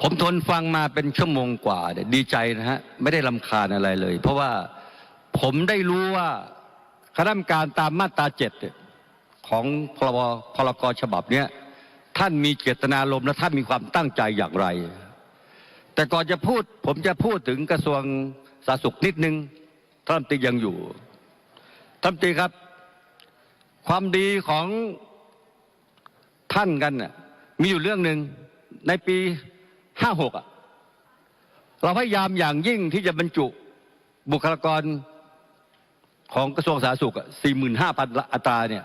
ผมทนฟังมาเป็นชั่วโมงกว่าเนี่ยดีใจนะฮะ ไม่ได้ลำคาญอะไรเลย เพราะว่าผมได้รู้ว่าคณะกรรมการตามมาตราเจ็ดของพรบพรกฉบับเนี้ยท่านมีเจตนารมณ์และท่านมีความตั้งใจอย่างไร แต่ก่อนจะพูด ผมจะพูดถึงกระทรวงสาธารณสุขนิดนึงท่านตียังอยู่ท่านตีครับ ความดีของท่านกันน่ะมีอยู่เรื่องหนึ่งในปี ห้าหกอะเราพยายามอย่างยิ่งที่จะบรรจุบุคลากรของกระทรวงสาธารณสุขสี่หมื่นห้าพันอัตราเนี่ย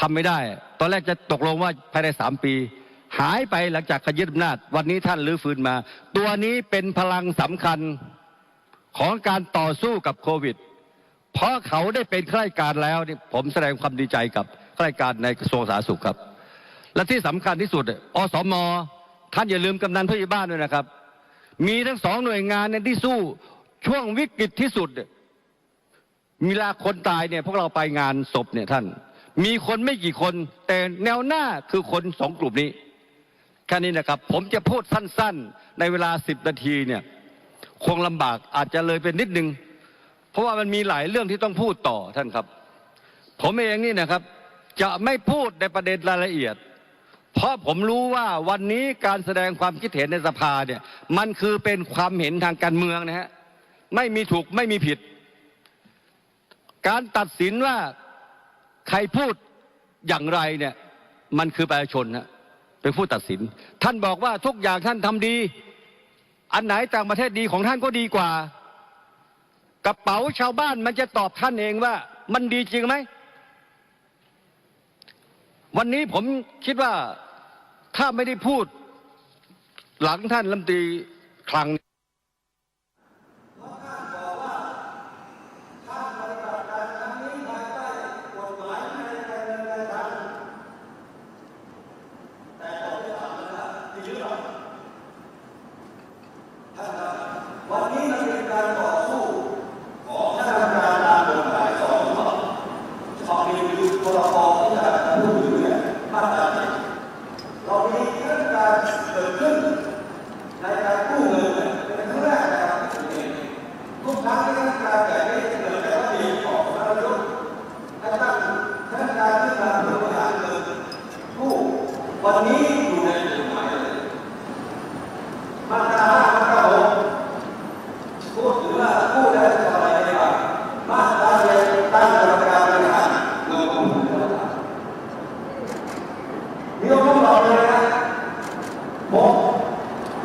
ทำไม่ได้ ตอนแรกจะตกลงว่าภายในสามปี หายไปหลังจากขยึดอำนาจ วันนี้ท่านรื้อฟื้นมา ตัวนี้เป็นพลังสำคัญของการต่อสู้กับโควิด เพราะเขาได้เป็นข้าราชการแล้วนี่ผมแสดงความดีใจกับข้าราชการในกระทรวงสาธารณสุขครับ และที่สำคัญที่สุดอสมท่าน อย่าลืมกำนันผู้ใหญ่บ้านด้วยนะครับ มีทั้งสองหน่วยงานเนี่ยที่สู้ช่วงวิกฤตที่สุดมีเวลาคนตายเนี่ยพวกเราไปงานศพเนี่ยท่าน มีคนไม่กี่คน แต่แนวหน้าคือคนสองกลุ่มนี้แค่นี้นะครับ ผมจะพูดสั้น ๆ ในเวลาสิบนาทีเนี่ยคงลำบากอาจจะเลยเป็นนิดนึง เพราะว่ามันมีหลายเรื่องที่ต้องพูดต่อท่านครับ ผมเองนี่นะครับ จะไม่พูดในประเด็นรายละเอียด เพราะผมรู้ว่าวันนี้การแสดงความคิดเห็นในสภาเนี่ยมันคือเป็นความเห็นทางการเมืองนะฮะไม่มีถูกไม่มีผิด การตัดสินว่าใครพูดอย่างไรเนี่ยมันคือประชาชนฮะเป็นผู้ตัดสิน ท่านบอกว่าทุกอย่างท่านทำดี อันไหนต่างประเทศดีของท่านก็ดีกว่า กระเป๋าชาวบ้านมันจะตอบท่านเองว่า มันดีจริงไหม วันนี้ผมคิดว่าถ้าไม่ได้พูดหลังท่านลำตีคลัง วันนี้อยู่ในกฎหมายเลยมาตราห้ามาตราหกพูดถึงว่าผู้ใดจะทำอะไรได้บ้างมาตราเจ็ดตั้งกรรมการบริหารเงินกองทุนมีองค์ประกอบเลยนะผม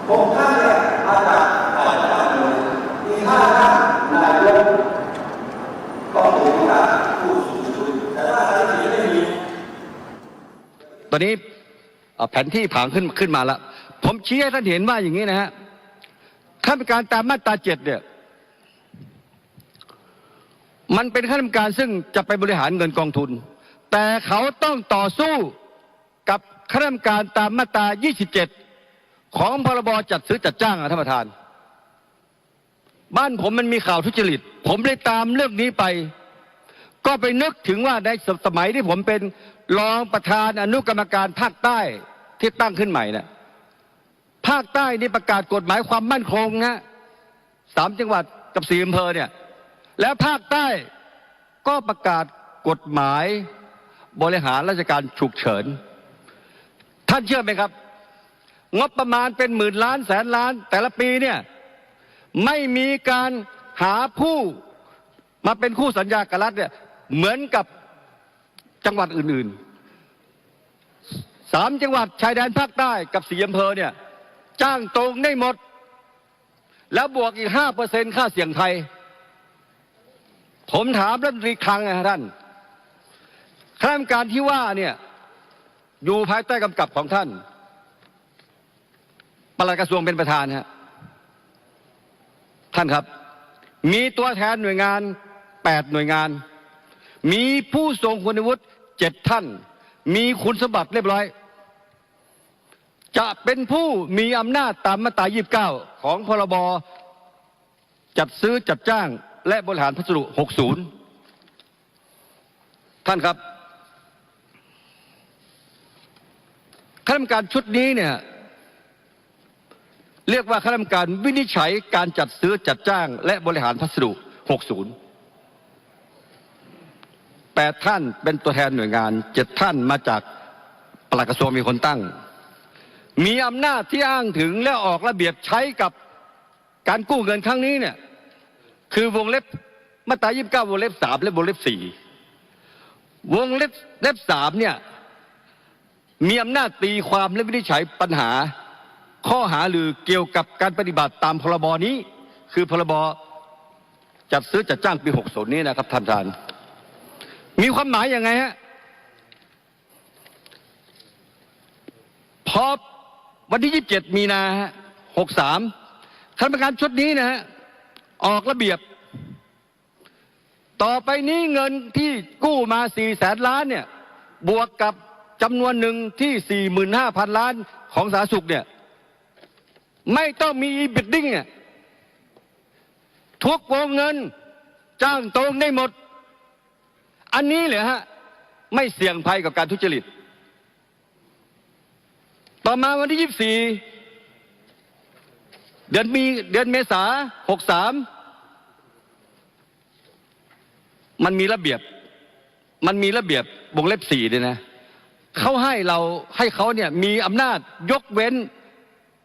ผมท่านเนี่ยมาจากฝ่ายการเมืองมีห้าท่านนายกก็ถือว่าผู้สูงสุดแต่ว่าสารสีไม่มี ตอนนี้เอ่อ แผนที่ผังขึ้นขึ้นมาแล้วผมชี้ให้ท่านเห็นว่าอย่างนี้นะฮะขั้นการตามมาตราเจ็ดเนี่ย มันเป็นขั้นการซึ่งจะไปบริหารเงินกองทุน แต่เขาต้องต่อสู้กับขั้นการตามมาตรา 27 ของพรบจัดซื้อจัดจ้างอะท่านประธาน บ้านผมมันมีข่าวทุจริต ผมเลยตามเรื่องนี้ไป ก็ไปนึกถึงว่าในสมัยที่ผมเป็นรองประธานอนุกรรมการภาคใต้ ที่ตั้งขึ้นใหม่เนี่ยภาคใต้นี่ประกาศกฎหมายความมั่นคงนะสามจังหวัดกับสี่อำเภอเนี่ย แล้วภาคใต้ก็ประกาศกฎหมายบริหารราชการฉุกเฉิน ท่านเชื่อไหมครับ งบประมาณเป็นหมื่นล้านแสนล้าน แต่ละปีเนี่ยไม่มีการหาผู้มาเป็นคู่สัญญากับรัฐเนี่ยเหมือนกับจังหวัดอื่นๆ สามจังหวัดชายแดนภาคใต้กับสี่อำเภอเนี่ย จ้างตรงได้หมด แล้วบวกอีกห้าเปอร์เซ็นค่าเสี่ยงไทย ผมถามรัฐมนตรีคลังนะท่านข้าราชการที่ว่าเนี่ย อยู่ภายใต้กำกับของท่านปลัดกระทรวงเป็นประธานฮะท่านครับ มีตัวแทนหน่วยงานแปดหน่วยงาน มีผู้ทรงคุณวุฒิเจ็ดท่าน มีคุณสมบัติเรียบร้อย จะเป็นผู้มีอำนาจตามมาตรา29 ของพรบจัดซื้อจัดจ้างและบริหารพัสดุ 60 ท่านครับข้าราชการชุดนี้เนี่ยเรียกว่าคณะกรรมการวินิจฉัยการจัดซื้อจัดจ้าง และบริหารพัสดุ 60 แปดท่านเป็นตัวแทนหน่วยงานเจ็ดท่านมาจากปลัดกระทรวงมีคนตั้ง มีอำนาจที่อ้างถึงและออกระเบียบใช้กับการกู้เงินครั้งนี้เนี่ยคือวงเล็บมาตรา 29 วงเล็บ 3 และวงเล็บ 4 วงเล็บเล็บ 3 เนี่ยมีอำนาจตีความและวินิจฉัยปัญหา ข้อหาหรือเกี่ยวกับการปฏิบัติตามพรบนี้ คือพรบจัดซื้อจัดจ้างปี 60 นี้นะครับท่านประธาน มีความหมายยังไงฮะพอวันที่ 27 มีนาฮะ63คณะกรรมการชุดนี้นะฮะออกระเบียบ ต่อไปนี้เงินที่กู้มา4แสนล้านเนี่ย บวกกับจำนวนหนึ่งที่45,000ล้านของสาธารณสุขเนี่ย ไม่ต้องมี e-bidding เนี่ยทุกวงเงิน จ้างตรงได้หมด อันนี้เหรอฮะไม่เสี่ยงภัยกับการทุจริต ต่อมาวันที่24เดือนมีเดือนเมษา63มันมีระเบียบ มันมีระเบียบวงเล็บสี่ด้วยนะเขาให้เราให้เขาเนี่ยมีอำนาจยกเว้น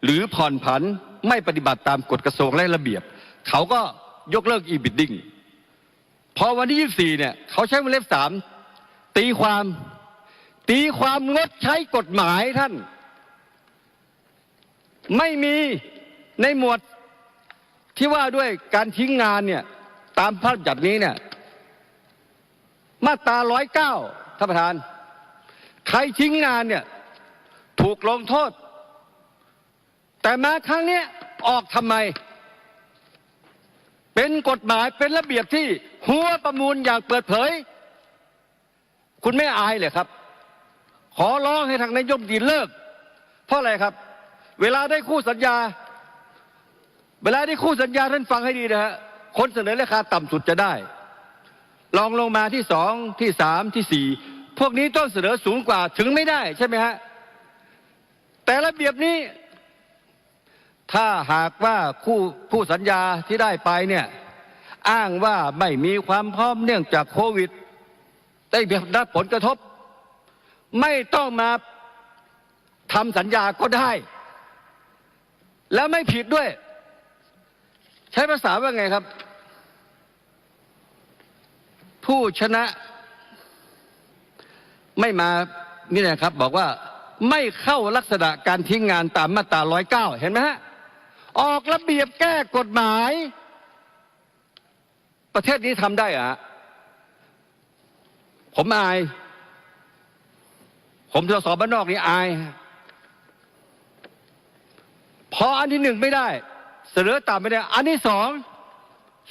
หรือผ่อนผันไม่ปฏิบัติตามกฎกระทรวงและระเบียบ เขาก็ยกเลิก e-bidding พอวันที่ 24 เนี่ย เขาใช้วงเล็บสามตีความ ตีความงดใช้กฎหมายท่าน ไม่มีในหมวดที่ว่าด้วยการทิ้งงานเนี่ย ตามพระราชบัญญัตินี้เนี่ย มาตราร้อยเก้าท่านประธาน ใครทิ้งงานเนี่ย ถูกลงโทษ แต่มาครั้งนี้ออกทำไม เป็นกฎหมายเป็นระเบียบที่หัวประมูลอย่างเปิดเผย คุณไม่อายเลยครับ ขอร้องให้ทางนายกดีเลิก เพราะอะไรครับ เวลาได้คู่สัญญา เวลาได้คู่สัญญาท่านฟังให้ดีนะฮะคนเสนอราคาต่ำสุดจะได้ลองลงมาที่สองที่สามที่สี่พวกนี้ต้องเสนอสูงกว่าถึงไม่ได้ใช่ไหมฮะแต่ระเบียบนี้ ถ้าหากว่าคู่คู่สัญญาที่ได้ไปเนี่ยอ้างว่าไม่มีความพร้อมเนื่องจากโควิด ได้รับผลกระทบ ไม่ต้องมาทำสัญญาก็ได้ แล้วไม่ผิดด้วย ใช้ภาษาว่าไงครับ ผู้ชนะ ไม่มานี่นะครับ บอกว่าไม่เข้าลักษณะการทิ้งงานตามมาตราร้อยเก้าเห็นไหมฮะ ออกระเบียบแก้กฎหมาย ประเทศนี้ทำได้อะผมอาย ผมสสบ้านนอกนี่อาย พออันที่หนึ่งไม่ได้ เสนอตามไม่ได้ อันที่สอง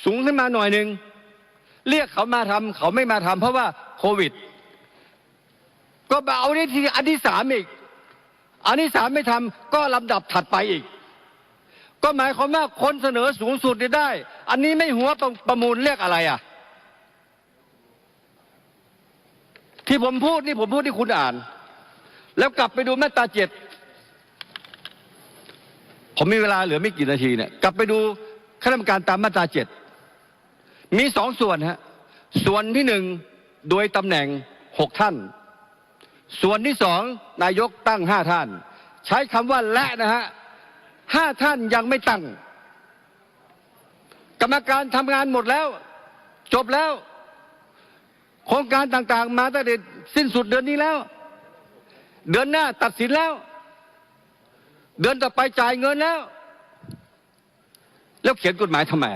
สูงขึ้นมาหน่อยหนึ่งเรียกเขามาทำเขาไม่มาทำเพราะว่าโควิด ก็มาเอานี่ทีอันที่สามอีก อันที่สามไม่ทำก็ลำดับถัดไปอีก ก็หมายความว่าคนเสนอสูงสุดนี่ได้ อันนี้ไม่หัวประประมูลเรียกอะไรอะ ที่ผมพูดนี่ผมพูดที่คุณอ่าน แล้วกลับไปดูมาตราเจ็ดผมมีเวลาเหลือไม่กี่นาทีเนี่ยกลับไปดูคณะกรรมการตามมาตราเจ็ดมีสองส่วนฮะส่วนที่หนึ่งโดยตำแหน่งหกท่าน ส่วนที่สองนายกตั้งห้าท่าน ใช้คำว่าและนะฮะ ห้าท่านยังไม่ตั้ง กรรมการทำงานหมดแล้ว จบแล้ว โครงการต่างๆ มาตั้งแต่สิ้นสุดเดือนนี้แล้ว เดือนหน้าตัดสินแล้ว เดือนต่อไปจ่ายเงินแล้ว แล้วเขียนกฎหมายทำไม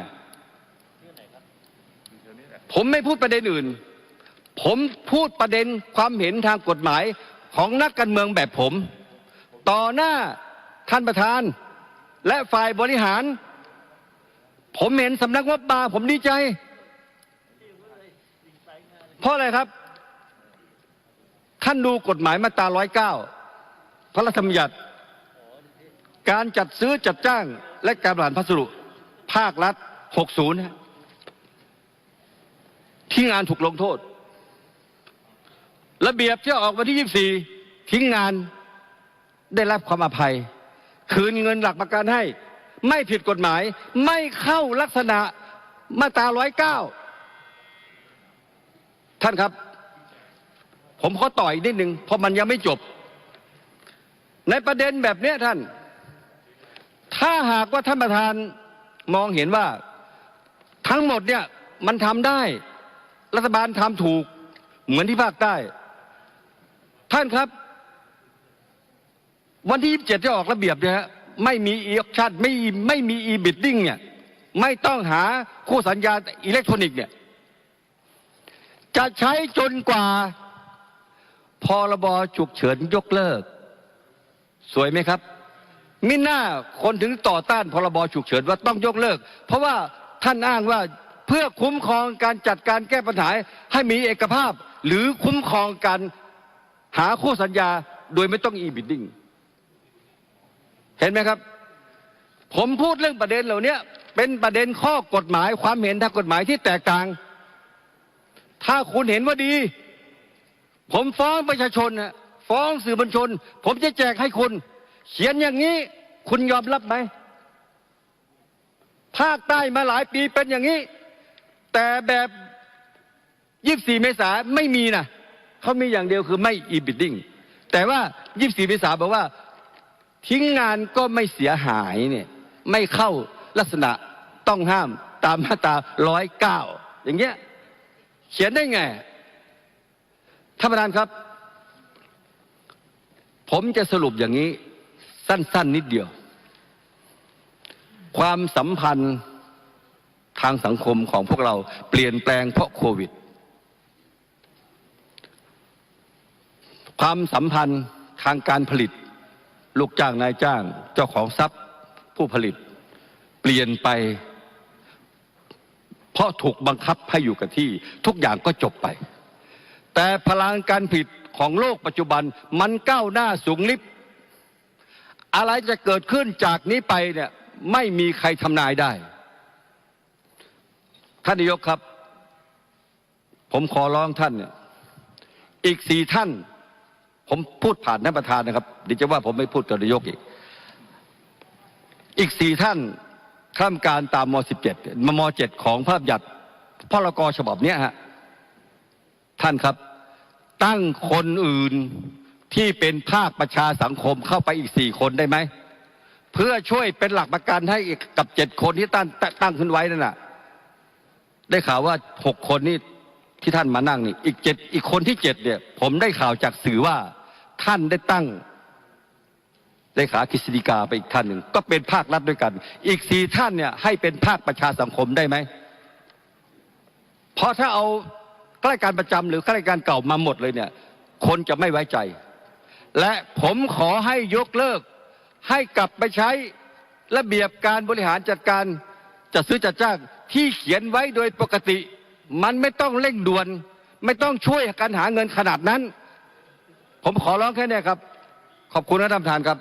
ผมไม่พูดประเด็นอื่น ผมพูดประเด็นความเห็นทางกฎหมายของนักการเมืองแบบผม ต่อหน้าท่านประธาน และฝ่ายบริหารผมเห็นสำนักงบมาผมดีใจ เพราะอะไรครับ ท่านดูกฎหมายมาตราร้อยเก้าพระราชบัญญัติ การจัดซื้อจัดจ้าง และการบริหารพัสดุภาครัฐ 60ฮะที่งานถูกลงโทษ ระเบียบที่ออกวันที่ 24 ทิ้งงานได้รับความอภัย คืนเงินหลักประกันให้ ไม่ผิดกฎหมาย ไม่เข้าลักษณะมาตราร้อยเก้าท่านครับ ผมขอต่ออีกนิดหนึ่งเพราะมันยังไม่จบ ในประเด็นแบบนี้ท่าน ถ้าหากว่าท่านประธานมองเห็นว่า ทั้งหมดเนี่ยมันทำได้ รัฐบาลทำถูกเหมือนที่ภาคใต้ ท่านครับ วันที่27จะออกระเบียบเนี่ยฮะไม่มีอีออชั่นไม่ไม่มีอีบิดดิ้งเนี่ยไม่ต้องหาคู่สัญญาอิเล็กทรอนิกส์เนี่ยจะใช้จนกว่าพรบฉุกเฉินยกเลิก สวยไหมครับ มิน่าคนถึงต่อต้านพรบฉุกเฉินว่าต้องยกเลิก เพราะว่าท่านอ้างว่าเพื่อคุ้มครองการจัดการแก้ปัญหาให้มีเอกภาพ หรือคุ้มครองการหาคู่สัญญาโดยไม่ต้องอีบิดดิ้ง เห็นไหมครับ ผมพูดเรื่องประเด็นเหล่านี้เป็นประเด็นข้อกฎหมายความเห็นทางกฎหมายที่แตกต่าง ถ้าคุณเห็นว่าดี ผมฟ้องประชาชนนะฟ้องสื่อมวลชน ผมจะแจกให้คุณ เขียนอย่างนี้คุณยอมรับไหมภาคใต้มาหลายปีเป็นอย่างนี้ แต่แบบ24เมษาไม่มีนะเขามีอย่างเดียวคือไม่อีบิดดิ้งแต่ว่า24เมษาบอกว่า ทิ้งงานก็ไม่เสียหายเนี่ยไม่เข้าลักษณะต้องห้ามตามมาตราร้อยเก้าอย่างเงี้ยเขียนได้ไงท่านประธานครับ ผมจะสรุปอย่างนี้ สั้น ๆ นิดเดียว ความสัมพันธ์ทางสังคมของพวกเราเปลี่ยนแปลงเพราะโควิด ความสัมพันธ์ทางการผลิต ลูกจ้างนายจ้าง เจ้าของทรัพย์ผู้ผลิต เปลี่ยนไป เพราะถูกบังคับให้อยู่กับที่ ทุกอย่างก็จบไป แต่พลังการผลิตของโลกปัจจุบันมันก้าวหน้าสูงลิบอะไรจะเกิดขึ้นจากนี้ไปเนี่ยไม่มีใครทำนายได้ ท่านนายกครับ ผมขอร้องท่านเนี่ยอีกสี่ท่าน ผมพูดผ่านท่านประธานนะครับเดี๋ยวจะว่าผมไม่พูดกับนายกอีก อีกสี่ท่านข้ามการตามม .17 มม .7 ของพระบัญญัติพรกฉบับเนี้ยฮะท่านครับ ตั้งคนอื่นที่เป็นภาคประชาสังคมเข้าไปอีกสี่คนได้ไหม เพื่อช่วยเป็นหลักประกันให้กกับเจ็ดคนที่ตั้งตั้งขึ้นไว้นั่นน่ะ ได้ข่าวว่าหกคนนี่ ที่ท่านมานั่งนี่อีกเจ็ดอีกคนที่เจ็ดเนี่ย ผมได้ข่าวจากสื่อว่าท่านได้ตั้งเลขากฤษฎีกาไปอีกท่านหนึ่งก็เป็นภาครัฐด้วยกัน อีกสี่ท่านเนี่ยให้เป็นภาคประชาสังคมได้ไหมเพราะถ้าเอาข้าราชการประจำหรือข้าราชการเก่ามาหมดเลยเนี่ย คนจะไม่ไว้ใจ และผมขอให้ยกเลิก ให้กลับไปใช้ระเบียบการบริหารจัดการจัดซื้อจัดจ้างที่เขียนไว้โดยปกติ มันไม่ต้องเร่งด่วน ไม่ต้องช่วยกันหาเงินขนาดนั้น ผมขอร้องแค่นี้ครับ ขอบคุณนะท่านประธานครับ